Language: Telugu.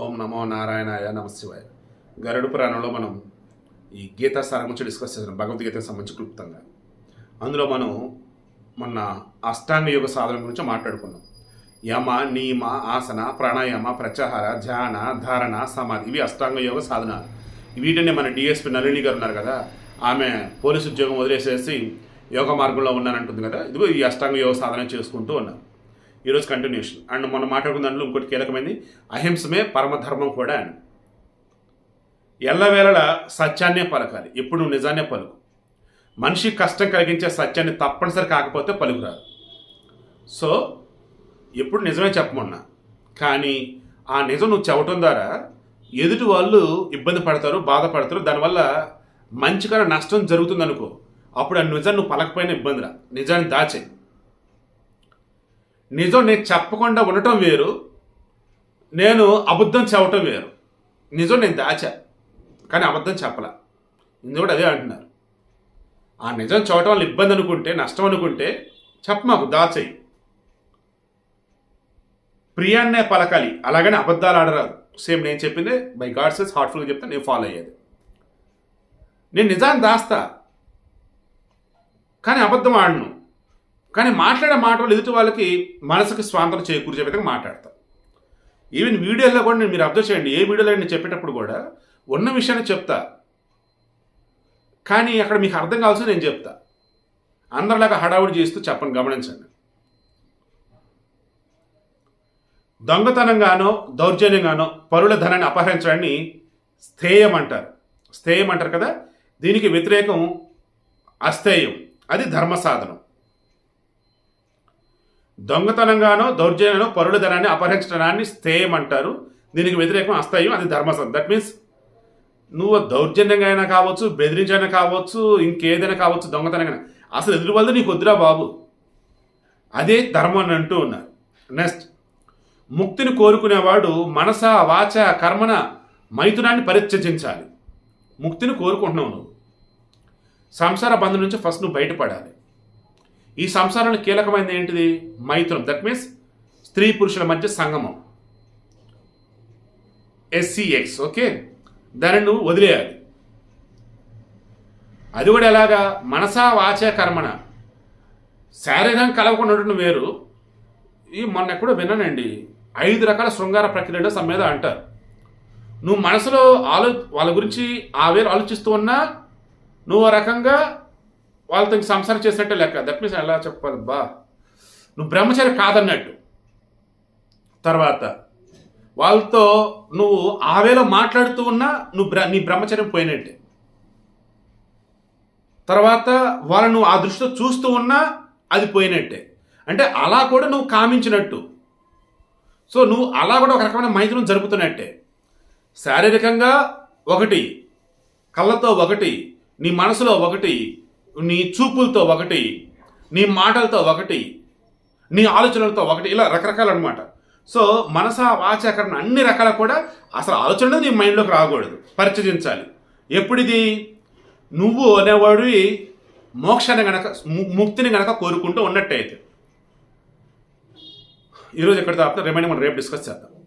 ఓం నమో నారాయణాయ నమశివాయ గరుడు పురాణంలో మనం ఈ గీతా సారం గురించి డిస్కస్ చేసాం భగవద్గీతకు సంబంధించి క్లుప్తంగా. అందులో మనం మొన్న అష్టాంగ యోగ సాధన గురించి మాట్లాడుకున్నాం. యమ నియమ ఆసన ప్రాణాయామ ప్రత్యాహార ధ్యాన ధారణ సమాధి ఇవి అష్టాంగ యోగ సాధనాలు. వీటిని మన డిఎస్పి నళిని గారు ఉన్నారు కదా ఆమె పోలీసు ఉద్యోగం వదిలేసేసి యోగ మార్గంలో ఉన్నానంటుంది కదా ఇదిగో ఈ అష్టాంగ యోగ సాధన చేసుకుంటూ ఉన్నారు. ఈరోజు కంటిన్యూషన్ అండ్ మనం మాట్లాడుకున్న దాంట్లో ఇంకోటి కీలకమైనది అహింసమే పరమధర్మం కూడా అని. ఎల్లవేళల సత్యాన్నే పలకాలి. ఎప్పుడు నువ్వు నిజాన్నే పలుకు. మనిషి కష్టం కలిగించే సత్యాన్ని తప్పనిసరి కాకపోతే పలుకురాదు. సో ఎప్పుడు నిజమే చెప్పమన్నా. కానీ ఆ నిజం నువ్వు చెప్పటం ద్వారా ఎదుటి వాళ్ళు ఇబ్బంది పడతారు బాధపడతారు. దానివల్ల మంచిగా నష్టం జరుగుతుంది అనుకో అప్పుడు ఆ నిజం నువ్వు పలకపోయిన ఇబ్బందిరా. నిజాన్ని దాచే నిజం నేను చెప్పకుండా ఉండటం వేరు. నేను అబద్ధం చెప్పటం వేరు. నిజం నేను దాచా. కానీ అబద్ధం చెప్పలా. ఇందు కూడా అదే అంటున్నారు. ఆ నిజం చూడటం వల్ల ఇబ్బంది అనుకుంటే నష్టం అనుకుంటే చెప్ప మాకు దాచేయి. ప్రియాన్నే పలకాలి. అలాగని అబద్ధాలు ఆడరాదు. సేమ్ నేను చెప్పింది బై గాడ్ హార్ట్ఫుల్గా చెప్తే నేను ఫాలో అయ్యేది. నేను నిజాన్ని దాస్తా. కానీ అబద్ధం ఆడను. కానీ మాట్లాడే మాటలు ఎదుటి వాళ్ళకి మనసుకి స్వాతంత్రం చేకూర్చే విధంగా మాట్లాడతాం. ఈవెన్ వీడియోలో కూడా నేను మీరు అబ్జర్వ్ చేయండి ఏ వీడియోలో నేను చెప్పేటప్పుడు కూడా ఉన్న విషయాన్ని చెప్తా. కానీ అక్కడ మీకు అర్థం కావాల్సి నేను చెప్తా. అందరిలాగా హడావుడి చేస్తూ చెప్పను గమనించండి. దొంగతనంగానో దౌర్జన్యంగానో పరుల ధనాన్ని అపహరించడాన్ని స్థేయం అంటారు. స్థేయం అంటారు కదా దీనికి వ్యతిరేకం అస్థేయం అది ధర్మ సాధనం దొంగతనంగానో దౌర్జన్యంలో పరుల ధనాన్ని అపహరించడాన్ని స్థేయం అంటారు. దీనికి వ్యతిరేకం అస్థేయం అది ధర్మసం. దట్ మీన్స్ నువ్వు దౌర్జన్యంగా అయినా కావచ్చు బెదిరించైనా కావచ్చు ఇంకేదైనా కావచ్చు దొంగతనంగా అసలు ఎదురు వల్ల నీకు వద్దురా బాబు. అదే ధర్మం అని అంటూ ఉన్నారు. నెక్స్ట్ ముక్తిని కోరుకునేవాడు మనస వాచ కర్మన మైథునాన్ని పరిత్యజించాలి. ముక్తిని కోరుకుంటున్నావు నువ్వు. సంసార బంధం నుంచి ఫస్ట్ నువ్వు బయటపడాలి. ఈ సంసారంలో కీలకమైనది ఏంటిది? మైథునం దట్ మీన్స్ స్త్రీ పురుషుల మధ్య సంగమం. ఎస్సీఎక్స్ ఓకే దానిని నువ్వు వదిలేయాలి. అది కూడా ఎలాగా? మనసా వాచ కర్మణ. శారీరంగా కలవకుండా ఉండటం వేరు. ఈ మొన్న ఎక్కడో విన్నానండి. ఐదు రకాల శృంగార ప్రక్రియలో సమ్మేద అంటారు. నువ్వు మనసులో ఆలో వాళ్ళ గురించి ఆ వేరు ఆలోచిస్తూ ఉన్నా నువ్వు రకంగా వాళ్ళతో సంసారం చేసినట్టే లెక్క. దట్ మీన్స్ ఎలా చెప్పాలి? బా నువ్వు బ్రహ్మచారి కాదన్నట్టు. తర్వాత వాళ్ళతో నువ్వు ఆ మాట్లాడుతూ ఉన్నా నువ్వు బ్ర నీ బ్రహ్మచర్యం పోయినట్టే. తర్వాత వాళ్ళను ఆ దృష్టితో చూస్తూ ఉన్నా అది పోయినట్టే. అంటే అలా కూడా నువ్వు కామించినట్టు. సో నువ్వు అలా కూడా ఒక రకమైన మైత్రం జరుపుతున్నట్టే. శారీరకంగా ఒకటి కళ్ళతో ఒకటి నీ మనసులో ఒకటి నీ చూపులతో ఒకటి నీ మాటలతో ఒకటి నీ ఆలోచనలతో ఒకటి ఇలా రకరకాలు అనమాట సో మనస వాచాకరణ అన్ని రకాల కూడా అసలు ఆలోచనలు నీ మైండ్లోకి రాకూడదు. పరిచయించాలి ఎప్పుడిది? నువ్వు అనేవాడివి మోక్షాన్ని గనక ము- ముక్తిని గనక కోరుకుంటూ ఉన్నట్టయితే. ఈరోజు ఎక్కడ తాపుతా రిమైండింగ్ మనం రేపు డిస్కస్ చేద్దాం.